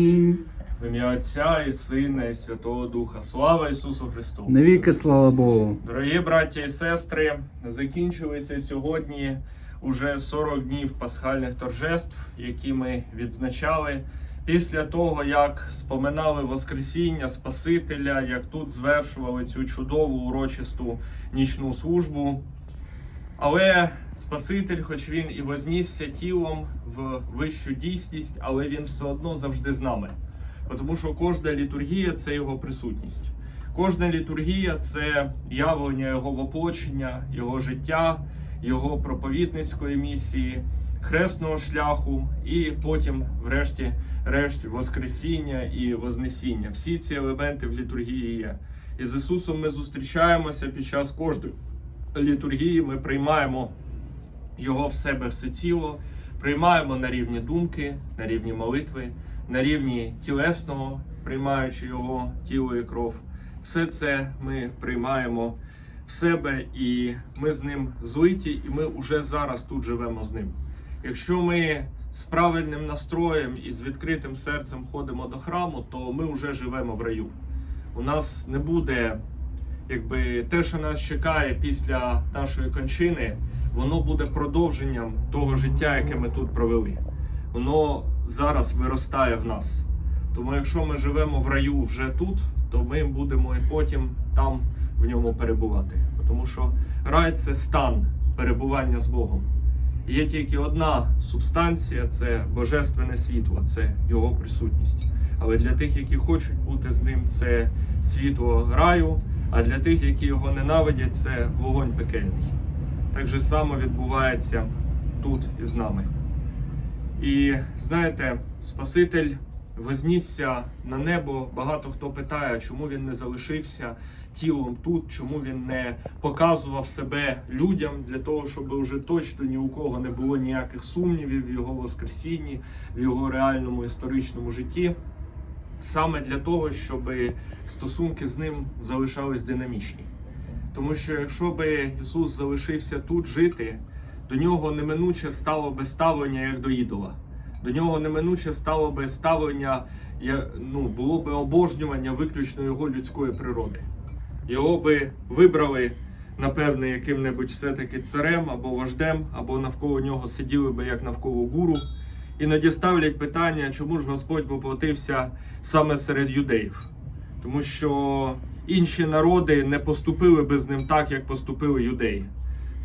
В ім'я Отця і Сина, і Святого Духа. Слава Ісусу Христу! Навіки слава Богу. Дорогі браття і сестри, закінчується сьогодні уже 40 днів пасхальних торжеств, які ми відзначали після того, як споминали Воскресіння Спасителя, як тут звершували цю чудову урочисту нічну службу. Але Спаситель, хоч він і вознісся тілом в вищу дійсність, але він все одно завжди з нами. Тому що кожна літургія це його присутність. Кожна літургія це явлення його воплочення, його життя, його проповідницької місії, хресного шляху, і потім, врешті, решт, Воскресіння і Вознесіння. Всі ці елементи в літургії є. І з Ісусом ми зустрічаємося під час кожної літургії. Ми приймаємо Його в себе все тіло, приймаємо на рівні думки, на рівні молитви, на рівні тілесного, приймаючи його тіло і кров. Все це ми приймаємо в себе, і ми з ним злиті, і ми вже зараз тут живемо з ним. Якщо ми з правильним настроєм і з відкритим серцем ходимо до храму, то ми вже живемо в раю. У нас не буде, якби те, що нас чекає після нашої кончини, воно буде продовженням того життя, яке ми тут провели. Воно зараз виростає в нас. Тому якщо ми живемо в раю вже тут, то ми будемо і потім там в ньому перебувати. Тому що рай це стан перебування з Богом. Є тільки одна субстанція це божественне світло, це його присутність. Але для тих, які хочуть бути з ним, це світло раю, а для тих, які його ненавидять, це вогонь пекельний. Так же само відбувається тут і з нами. І знаєте, Спаситель вознісся на небо. Багато хто питає, чому він не залишився тілом тут, чому він не показував себе людям для того, щоб уже точно ні у кого не було ніяких сумнівів в його воскресінні, в його реальному історичному житті. Саме для того, щоб стосунки з ним залишались динамічні. Тому що якщо би Ісус залишився тут жити, до нього неминуче стало би ставлення як до ідола. До нього неминуче стало би ставлення, ну, було би обожнювання виключно його людської природи. Його би вибрали, напевне, яким-небудь все-таки царем або вождем, або навколо нього сиділи би як навколо гуру. Іноді ставлять питання, чому ж Господь воплотився саме серед юдеїв. Тому що інші народи не поступили би з ним так, як поступили юдеї.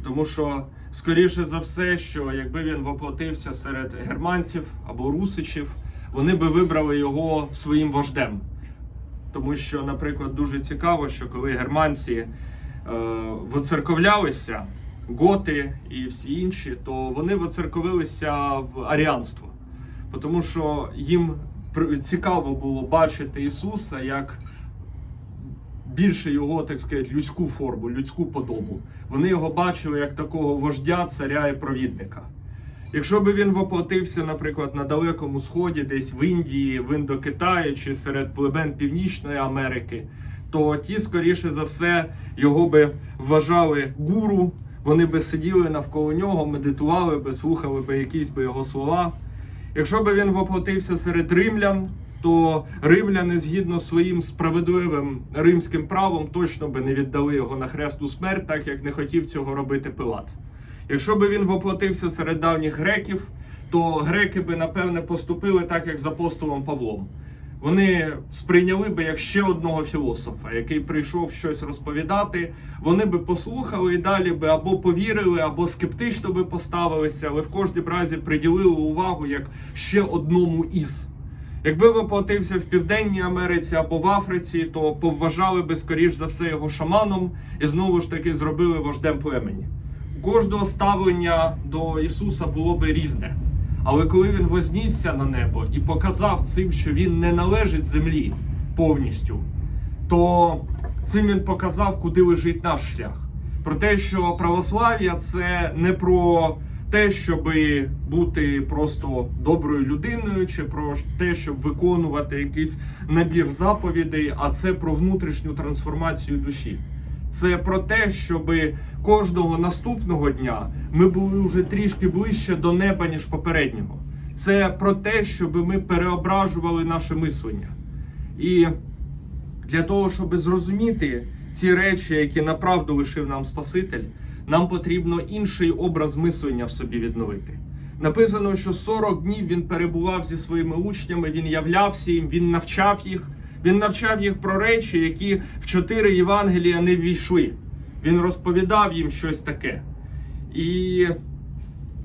Тому що, скоріше за все, що якби він воплотився серед германців або русичів, вони би вибрали його своїм вождем. Тому що, наприклад, дуже цікаво, що коли германці е, воцерковлялися, готи і всі інші, то вони воцерковилися в аріанство. Тому що їм цікаво було бачити Ісуса як більше його, так сказати, людську форму, людську подобу. Вони його бачили як такого вождя, царя і провідника. Якщо би він воплотився, наприклад, на Далекому Сході, десь в Індії, в Індокитаї чи серед племен Північної Америки, то ті, скоріше за все, його би вважали гуру, вони би сиділи навколо нього, медитували би, слухали би якісь би його слова. Якщо би він воплотився серед римлян, то римляни, згідно своїм справедливим римським правом, точно би не віддали його на хресту смерть, так як не хотів цього робити Пилат. Якщо би він воплотився серед давніх греків, то греки би напевне поступили так, як з апостолом Павлом. Вони сприйняли би як ще одного філософа, який прийшов щось розповідати. Вони би послухали і далі би або повірили, або скептично би поставилися, але в кожній разі приділили увагу як ще одному із. Якби воплотився в Південній Америці або в Африці, то повважали би скоріш за все його шаманом і знову ж таки зробили вождем племені. Кожного ставлення до Ісуса було би різне. Але коли він вознісся на небо і показав цим, що він не належить землі повністю, то цим він показав, куди лежить наш шлях. Про те, що православ'я це не про те, щоб бути просто доброю людиною, чи про те, щоб виконувати якийсь набір заповідей, а це про внутрішню трансформацію душі. Це про те, щоб кожного наступного дня ми були вже трішки ближче до неба, ніж попереднього. це про те, щоб ми переображували наше мислення. І для того, щоб зрозуміти ці речі, які направду лишив нам Спаситель, нам потрібно інший образ мислення в собі відновити. Написано, що 40 днів він перебував зі своїми учнями, він являвся їм, він навчав їх. Він навчав їх про речі, які в чотири Євангелія не ввійшли. Він розповідав їм щось таке. І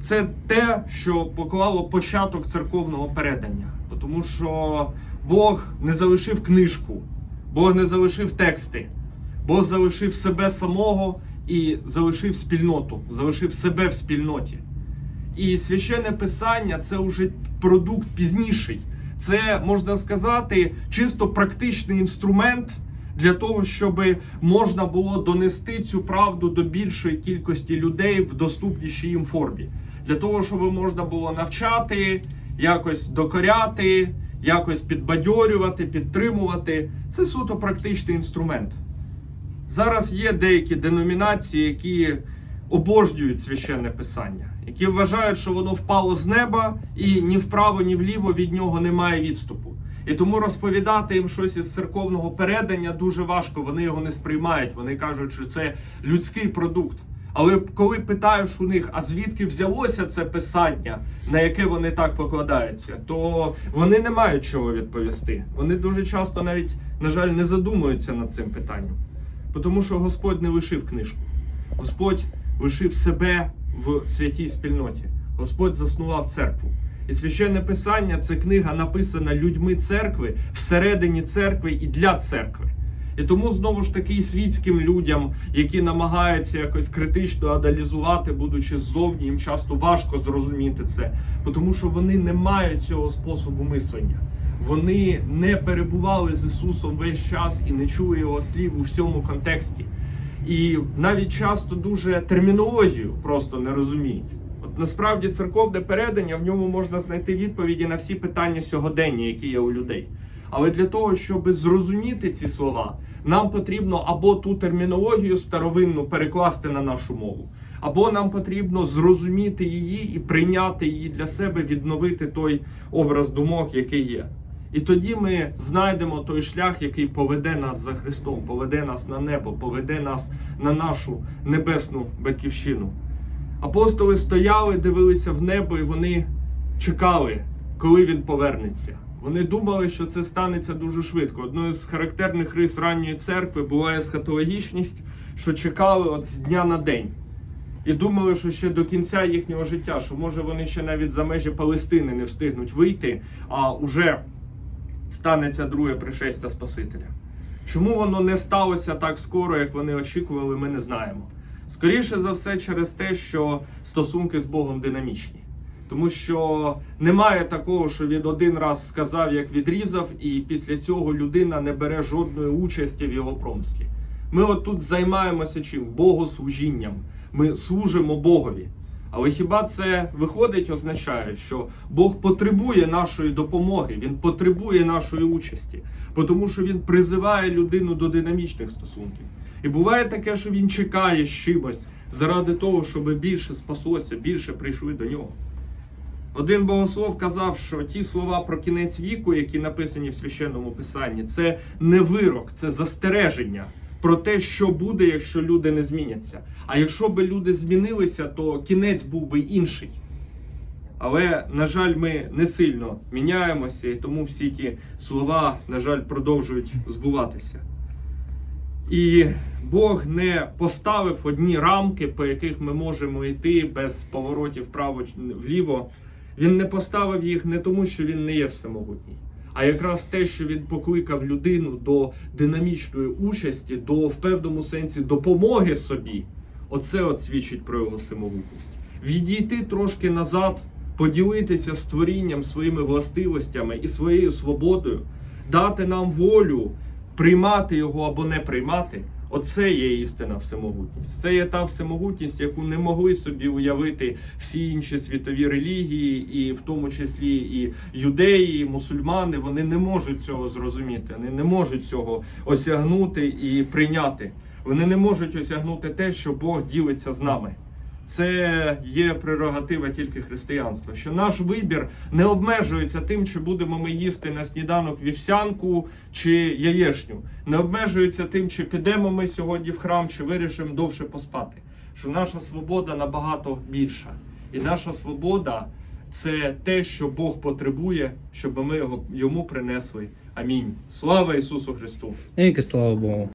це те, що поклало початок церковного передання. Тому що Бог не залишив книжку, Бог не залишив тексти, Бог залишив себе самого і залишив спільноту, залишив себе в спільноті. І священне писання це вже продукт пізніший. Це можна сказати чисто практичний інструмент для того, щоб можна було донести цю правду до більшої кількості людей в доступнішій їм формі. Для того, щоб можна було навчати, якось докоряти, якось підбадьорювати, підтримувати. Це суто практичний інструмент. Зараз є деякі деномінації, які обожнюють священне писання, які вважають, що воно впало з неба і ні вправо, ні вліво від нього немає відступу. І тому розповідати їм щось із церковного передання дуже важко. Вони його не сприймають. Вони кажуть, що це людський продукт. Але коли питаєш у них, а звідки взялося це писання, на яке вони так покладаються, то вони не мають чого відповісти. Вони дуже часто навіть, на жаль, не задумуються над цим питанням. Тому що Господь не лишив книжку. Господь лишив себе в святій спільноті. Господь заснував церкву. І священне писання це книга написана людьми церкви всередині церкви і для церкви. І тому знову ж таки і світським людям, які намагаються якось критично аналізувати, будучи ззовні, їм часто важко зрозуміти це, тому що вони не мають цього способу мислення. Вони не перебували з Ісусом весь час і не чули його слів у всьому контексті. І навіть часто дуже термінологію просто не розуміють. От насправді церковне передання в ньому можна знайти відповіді на всі питання сьогодення, які є у людей. Але для того, щоб зрозуміти ці слова, нам потрібно або ту термінологію старовинну перекласти на нашу мову, або нам потрібно зрозуміти її і прийняти її для себе, відновити той образ думок, який є. І тоді ми знайдемо той шлях, який поведе нас за Христом, поведе нас на небо, поведе нас на нашу небесну батьківщину. Апостоли стояли, дивилися в небо, і вони чекали, коли він повернеться. Вони думали, що це станеться дуже швидко. Одною з характерних рис ранньої церкви була есхатологічність, що чекали от з дня на день. І думали, що ще до кінця їхнього життя, що може вони ще навіть за межі Палестини не встигнуть вийти, а уже станеться друге пришестя Спасителя. Чому воно не сталося так скоро, як вони очікували, ми не знаємо. Скоріше за все, через те, що стосунки з Богом динамічні. Тому що немає такого, що він один раз сказав, як відрізав, і після цього людина не бере жодної участі в його промислі. Ми от тут займаємося чим? Богослужінням. Ми служимо Богові. Але хіба це виходить, означає, що Бог потребує нашої допомоги, Він потребує нашої участі, тому що Він призиває людину до динамічних стосунків. І буває таке, що він чекає чимось заради того, щоб більше спаслося, більше прийшли до нього. Один богослов казав, що ті слова про кінець віку, які написані в священному писанні, це не вирок, це застереження про те, що буде, якщо люди не зміняться. А якщо би люди змінилися, то кінець був би інший. Але, на жаль, ми не сильно міняємося, і тому всі ті слова, на жаль, продовжують збуватися. І Бог не поставив одні рамки, по яких ми можемо йти без поворотів вправо чи вліво. Він не поставив їх не тому, що він не є всемогутній, а якраз те, що він покликав людину до динамічної участі, до в певному сенсі допомоги собі. Оце от свідчить про його всемогутність. Відійти трошки назад, поділитися з творінням своїми властивостями і своєю свободою, дати нам волю приймати його або не приймати. Оце є істина всемогутність. Це є та всемогутність, яку не могли собі уявити всі інші світові релігії, і в тому числі і юдеї, і мусульмани. Вони не можуть цього зрозуміти, вони не можуть цього осягнути і прийняти. Вони не можуть осягнути те, що Бог ділиться з нами. Це є прерогатива тільки християнства. Що наш вибір не обмежується тим, чи будемо ми їсти на сніданок вівсянку чи яєшню. Не обмежується тим, чи підемо ми сьогодні в храм, чи вирішимо довше поспати. Що наша свобода набагато більша. І наша свобода це те, що Бог потребує, щоб ми його йому принесли. Амінь. Слава Ісусу Христу! Тільки слава Богу.